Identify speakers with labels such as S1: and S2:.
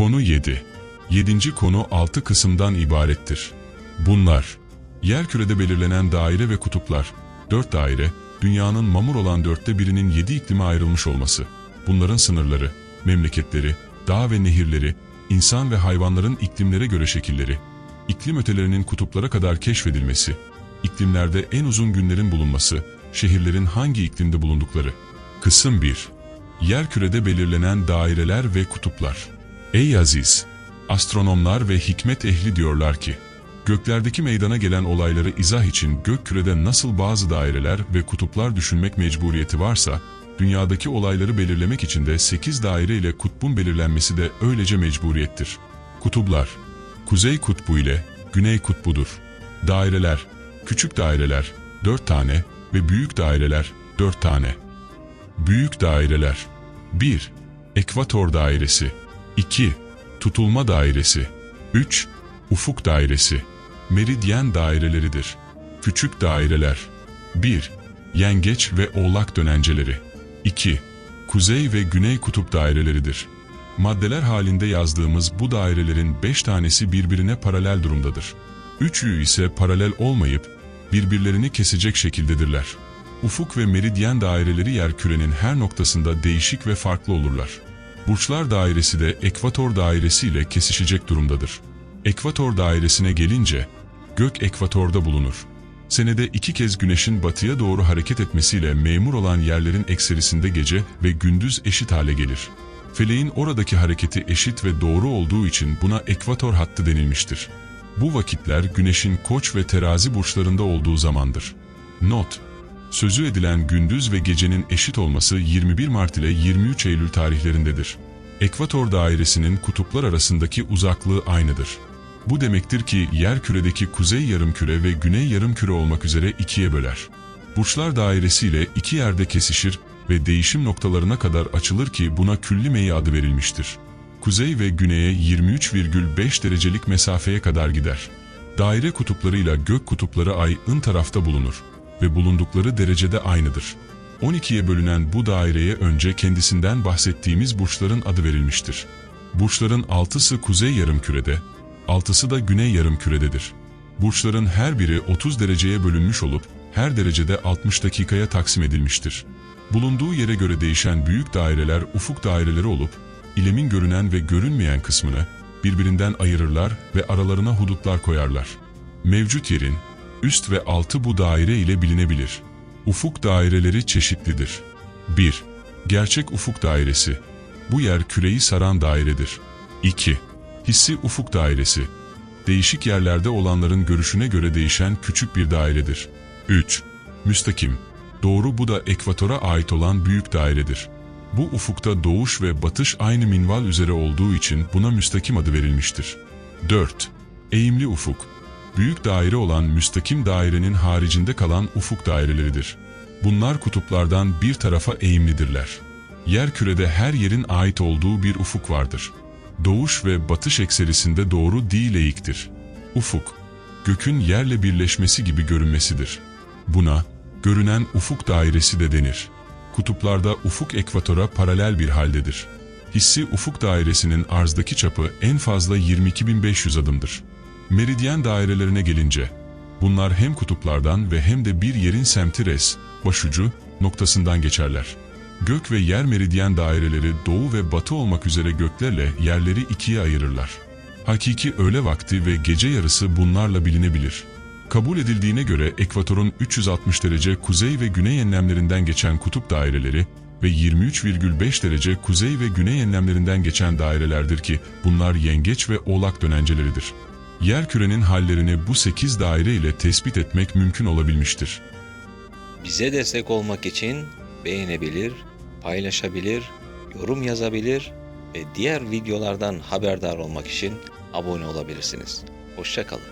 S1: Konu 7. 7. konu 6 kısımdan ibarettir. Bunlar, yerkürede belirlenen daire ve kutuplar, 4 daire, dünyanın mamur olan dörtte birinin 7 iklime ayrılmış olması, bunların sınırları, memleketleri, dağ ve nehirleri, insan ve hayvanların iklimlere göre şekilleri, iklim ötelerinin kutuplara kadar keşfedilmesi, iklimlerde en uzun günlerin bulunması, şehirlerin hangi iklimde bulundukları. Kısım 1. Yerkürede belirlenen daireler ve kutuplar. Ey aziz! Astronomlar ve hikmet ehli diyorlar ki, göklerdeki meydana gelen olayları izah için gökkürede nasıl bazı daireler ve kutuplar düşünmek mecburiyeti varsa, dünyadaki olayları belirlemek için de 8 daire ile kutbun belirlenmesi de öylece mecburiyettir. Kutuplar, Kuzey kutbu ile Güney kutbudur. Daireler, küçük daireler 4 tane ve büyük daireler 4 tane. Büyük daireler 1. Ekvator dairesi 2. Tutulma dairesi 3. Ufuk dairesi Meridyen daireleridir. Küçük daireler 1. Yengeç ve Oğlak dönenceleri 2. Kuzey ve Güney kutup daireleridir. Maddeler halinde yazdığımız bu dairelerin 5 tanesi birbirine paralel durumdadır. Üçü ise paralel olmayıp birbirlerini kesecek şekildedirler. Ufuk ve meridyen daireleri yerkürenin her noktasında değişik ve farklı olurlar. Burçlar dairesi de ekvator dairesi ile kesişecek durumdadır. Ekvator dairesine gelince, gök ekvatorda bulunur. Senede iki kez güneşin batıya doğru hareket etmesiyle memur olan yerlerin ekserisinde gece ve gündüz eşit hale gelir. Feleğin oradaki hareketi eşit ve doğru olduğu için buna ekvator hattı denilmiştir. Bu vakitler güneşin koç ve terazi burçlarında olduğu zamandır. Not Sözü edilen gündüz ve gecenin eşit olması 21 Mart ile 23 Eylül tarihlerindedir. Ekvator dairesinin kutuplar arasındaki uzaklığı aynıdır. Bu demektir ki yer küredeki kuzey yarımküre ve güney yarımküre olmak üzere ikiye böler. Burçlar dairesiyle iki yerde kesişir ve değişim noktalarına kadar açılır ki buna külli meyi adı verilmiştir. Kuzey ve güneye 23,5 derecelik mesafeye kadar gider. Daire kutuplarıyla gök kutupları ay ın tarafta bulunur ve bulundukları derecede aynıdır. 12'ye bölünen bu daireye önce kendisinden bahsettiğimiz burçların adı verilmiştir. Burçların 6'sı kuzey yarımkürede, 6'sı da güney yarımkürededir. Burçların her biri 30 dereceye bölünmüş olup her derecede 60 dakikaya taksim edilmiştir. Bulunduğu yere göre değişen büyük daireler ufuk daireleri olup ilemin görünen ve görünmeyen kısmını birbirinden ayırırlar ve aralarına hudutlar koyarlar. Mevcut yerin üst ve altı bu daire ile bilinebilir. Ufuk daireleri çeşitlidir. 1. Gerçek ufuk dairesi. Bu yer küreyi saran dairedir. 2. Hissi ufuk dairesi. Değişik yerlerde olanların görüşüne göre değişen küçük bir dairedir. 3. Müstakim. Doğru bu da ekvatora ait olan büyük dairedir. Bu ufukta doğuş ve batış aynı minval üzere olduğu için buna müstakim adı verilmiştir. 4. Eğimli ufuk. Büyük daire olan müstakim dairenin haricinde kalan ufuk daireleridir. Bunlar kutuplardan bir tarafa eğimlidirler. Yer kürede her yerin ait olduğu bir ufuk vardır. Doğuş ve batış ekserisinde doğru değil eğiktir. Ufuk, gökün yerle birleşmesi gibi görünmesidir. Buna, görünen ufuk dairesi de denir. Kutuplarda ufuk ekvatora paralel bir haldedir. Hissi ufuk dairesinin arzdaki çapı en fazla 22.500 adımdır. Meridyen dairelerine gelince, bunlar hem kutuplardan ve hem de bir yerin semti res, başucu, noktasından geçerler. Gök ve yer meridyen daireleri doğu ve batı olmak üzere göklerle yerleri ikiye ayırırlar. Hakiki öğle vakti ve gece yarısı bunlarla bilinebilir. Kabul edildiğine göre ekvatorun 360 derece kuzey ve güney enlemlerinden geçen kutup daireleri ve 23,5 derece kuzey ve güney enlemlerinden geçen dairelerdir ki bunlar yengeç ve oğlak dönenceleridir. Yer kürenin hallerini bu 8 daire ile tespit etmek mümkün olabilmiştir.
S2: Bize destek olmak için beğenebilir, paylaşabilir, yorum yazabilir ve diğer videolardan haberdar olmak için abone olabilirsiniz. Hoşçakalın.